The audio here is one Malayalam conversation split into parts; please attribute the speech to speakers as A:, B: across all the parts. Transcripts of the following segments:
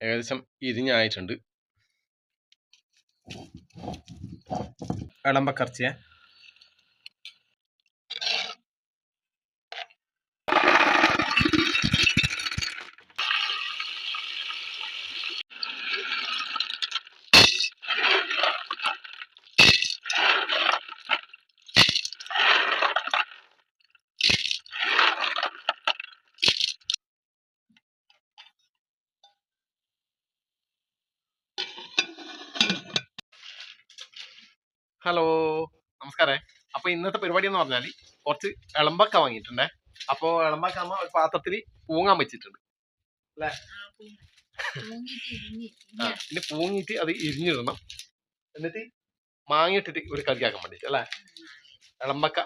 A: ഏകദേശം ഇരിഞ്ഞായിട്ടുണ്ട്. ഇളമ്പക്കറച്ചിയെ ഹലോ നമസ്കാരം. അപ്പൊ ഇന്നത്തെ പരിപാടി എന്ന് പറഞ്ഞാൽ കുറച്ച് ഇളമ്പക്ക വാങ്ങിയിട്ടുണ്ടേ. അപ്പോൾ ഇളമ്പക്ക അമ്മ ഒരു പാത്രത്തിൽ പൂങ്ങാൻ വെച്ചിട്ടുണ്ട്. അല്ലേ? പിന്നെ പൂങ്ങിട്ട് അത് ഇരിഞ്ഞിടണം. എന്നിട്ട് മാങ്ങിട്ടിട്ട് ഒരു കറിയാക്കാൻ വേണ്ടിട്ട് അല്ലേ? ഇളമ്പക്ക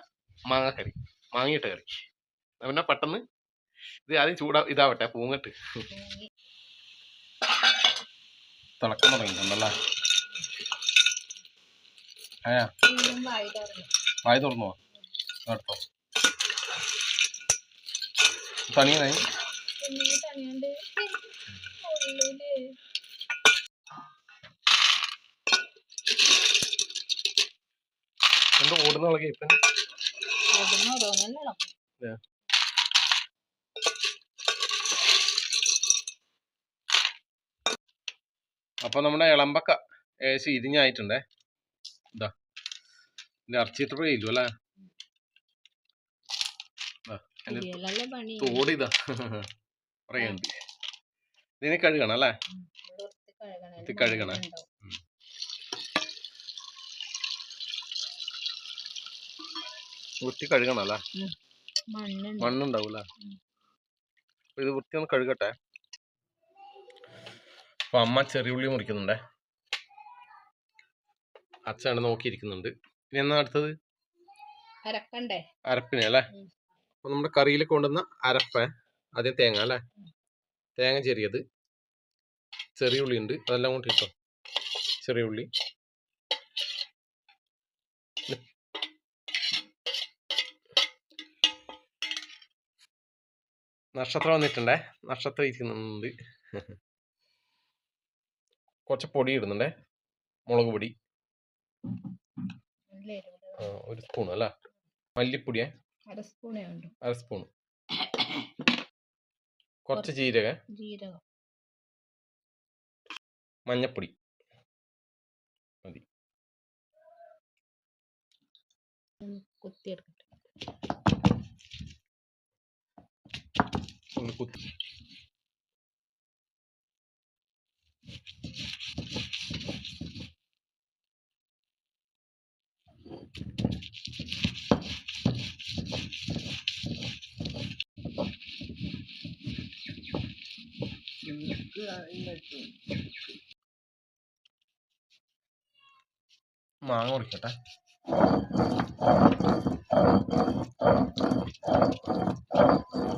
A: മാങ്ങക്കറി മാങ്ങിയിട്ട കറി. പിന്നെ പെട്ടെന്ന് ഇത് ആദ്യം ചൂടാ ഇതാവട്ടെ പൂങ്ങട്ട്. തിളക്കം തുടങ്ങിയിട്ടുണ്ടല്ലേ? വായ തുറന്നു. കേട്ടോ. തണിയായി എന്താ ഓടുന്ന ഇളകി ഇപ്പൊ? അപ്പൊ നമ്മുടെ ഇളമ്പക്ക ഏകദേശം ഇരിഞ്ഞായിട്ടുണ്ടേ ഇതാ ഇതിന്റെ അരച്ചിട്ട് ഇല്ലു അല്ലേ ദാ, അതിന്റെ
B: പണി
A: തോട് ഇതാ പറയുന്നുണ്ട് ഇതിനെ കഴുകണം അല്ലേ? കഴുകണേ? വൃത്തി കഴുകണം. അല്ലേ?
B: മണ്ണുണ്ട്.
A: മണ്ണുണ്ടാവൂല ഇത് വൃത്തി ഒന്ന് കഴുകട്ടെ. അപ്പൊ അമ്മ ചെറിയ ഉള്ളി മുറിക്കുന്നുണ്ടേ. അച്ഛനാണ് നോക്കിയിരിക്കുന്നുണ്ട്. ഇനി എന്നാ അടുത്തത്?
B: അരപ്പണ്ടേ.
A: അരപ്പിനെ അല്ലേ. അപ്പൊ നമ്മുടെ കറിയിൽ കൊണ്ടുവന്ന അരപ്പ ആദ്യം തേങ്ങ അല്ലേ? തേങ്ങ ചെറിയത് ചെറിയ ഉള്ളി ഉണ്ട്. അതെല്ലാം കൂട്ടി ഇട്ടോ? ചെറിയ ഉള്ളി. നക്ഷത്രം വന്നിട്ടുണ്ടേ? നക്ഷത്രം ഇരിക്കുന്നുണ്ട്. കുറച്ച് പൊടി ഇടുന്നുണ്ടേ? മുളക് പൊടി. ഒരു സ്പൂൺ അല്ലേ? മല്ലിപ്പൊടിയെ?
B: അര സ്പൂണേ ഉണ്ടോ
A: അര സ്പൂൺ കുറച്ച് ജീരക.
B: ജീരകം.
A: മഞ്ഞപ്പൊടി.
B: കുത്തിയെടുക്കട്ടെ.
A: ഒന്ന് കുത്തി മാങ്ങ കുടിക്കട്ടെ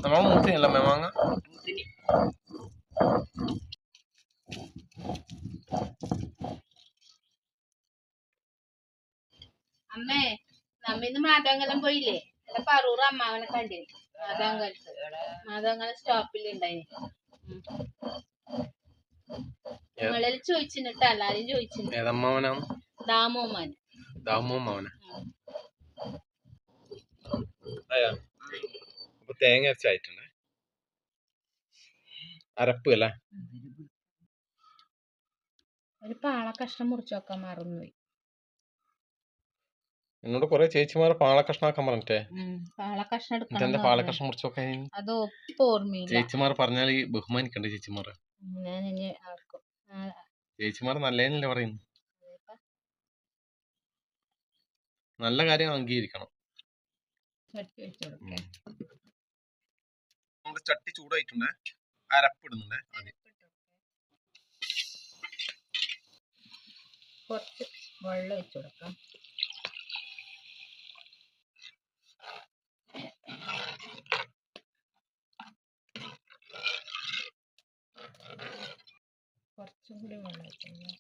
A: നമ്മൾ മൂത്തിനല്ല മാങ്ങ?
B: അമ്മേ നമ്മിന്ന് മാതാങ്കലം പോയില്ലേ? എന്റെ പറൂർ അമ്മാവനെ കണ്ടിന്. മാതാങ്കലത്ത് മാതാങ്കലം സ്റ്റോപ്പിൽ ഉണ്ടായിന് നിങ്ങളിൽ ചോദിച്ചിട്ട് എല്ലാരും ചോദിച്ചിന്
A: ഏതമ്മാവനാണ്?
B: ദാമോമാൻ.
A: ദാമോ മാവന അയ്യാ അപ്പൊ തേങ്ങ അരച്ചായിട്ടുണ്ട് അരപ്പ് അല്ലേ?
B: ഒരു പാള കഷ്ണം മുറിച്ചു വെക്കാൻ മറന്നുപോയി
A: എന്നോട് കുറെ ചേച്ചിമാർ പാളക്കഷ്ണാക്കാൻ പറഞ്ഞിട്ടേ.
B: എടുക്കണം
A: പാളക്കഷ്ണം മുറിച്ച് നോക്കാൻ
B: അത് ഒപ്പ് ഓർമ്മയില്ല.
A: ചേച്ചിമാർ പറഞ്ഞാൽ ബഹുമാനിക്കണ്ടേ ചേച്ചിമാർ
B: ഞാൻ
A: ചേച്ചിമാർ നല്ലതല്ലേ പറയുന്നു? നല്ല കാര്യം അംഗീകരിക്കണം. നമ്മുടെ ചട്ടി ചൂടായിട്ടുണ്ട്. അരപ്പിടുന്നുണ്ട് ആദ്യം.
B: കുറച്ച് വെള്ളം കൊടുക്കാം ചൂടും വെള്ളം വെക്കുന്നു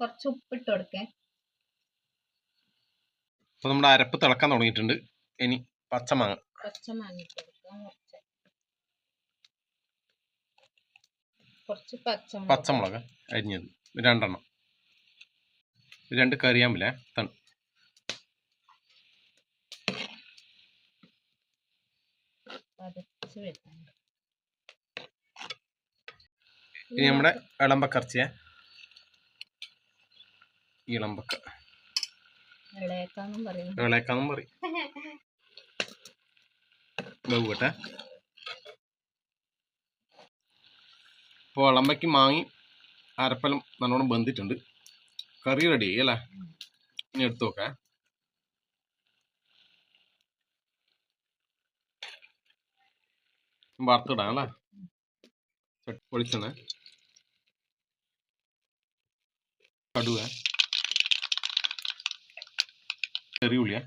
B: കുറച്ച് ഉപ്പിട്ട് കൊടുക്കേ.
A: അപ്പൊ നമ്മുടെ അരപ്പ് തിളക്കാൻ തുടങ്ങിയിട്ടുണ്ട്. ഇനി പച്ചമാങ്ങ.
B: പച്ചമാങ്ങ കുറച്ച് പച്ചമുളക്.
A: പച്ചമുളക് അരിഞ്ഞത്. രണ്ടെണ്ണം. രണ്ട് കറിയാമ്പില്ലേ? തണ്
B: പതച്ച് വരുന്നുണ്ട്.
A: ഇനി നമ്മുടെ ഇളമ്പക്കറച്ചിയെ ഇളമ്പക്ക.
B: ഇളയക്കാന്നും പറയും.
A: ഇളയക്കാന്നും പറയും. വേവട്ടെ ഇപ്പോൾ ഇളമ്പയ്ക്ക് മാങ്ങി അരപ്പലം നല്ലോണം ബന്ധിട്ടുണ്ട് കറി റെഡി ആയി അല്ലേ? ഇനി എടുത്തു നോക്കാം. വറുത്തിടാം അല്ലേ? ചട്ടി പൊളിച്ചെണ്ണ. കടുവ ചെറിയ ഉള്ളിയ.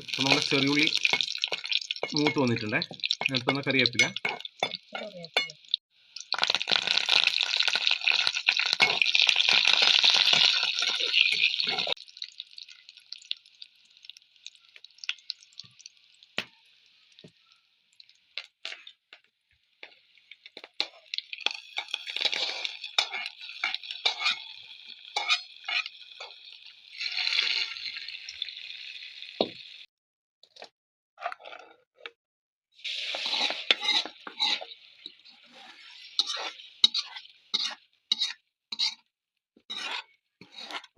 A: അപ്പോൾ നമ്മുടെ ചെറിയുള്ളി മൂത്ത് വന്നിട്ടുണ്ടേ? നേരത്തെ കറിവേപ്പില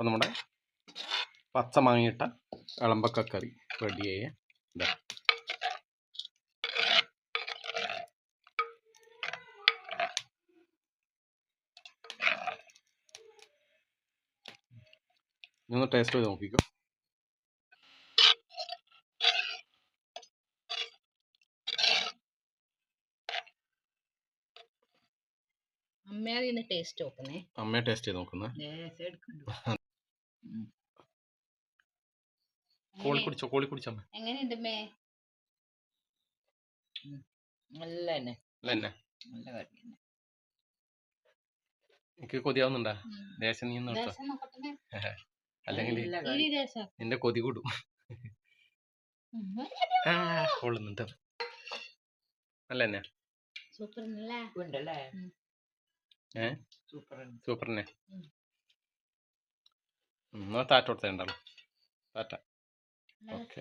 A: അപ്പോൾ നമ്മുടെ പച്ച മാങ്ങിയിട്ട ഇളമ്പക്ക കറി റെഡിയായ ഇതാ ഒന്ന് ടേസ്റ്റ് ചെയ്ത് നോക്കിക്കോ.
B: അമ്മയാണ് ടേസ്റ്റ് നോക്കുന്നേ.
A: അമ്മയെ ടേസ്റ്റ് ചെയ്ത് നോക്കുന്നത് കുടിച്ചോ? കോളി
B: എങ്ങനെയുണ്ട് മേ
C: നല്ല തന്നെ നല്ല കറി
A: എനിക്ക് കൊതിയാവുന്നുണ്ടാ? ദേശം നീ അല്ലെങ്കിൽ
C: നല്ല
A: നിന്റെ കൊതി കൂടും. ആ കൊള്ളുന്നുണ്ട് എന്നെ
B: സൂപ്പർ
C: സൂപ്പർ
A: സൂപ്പർ തന്നെ. എന്നാ താറ്റ കൊടുത്തേണ്ടല്ലോ താറ്റ ഓക്കെ.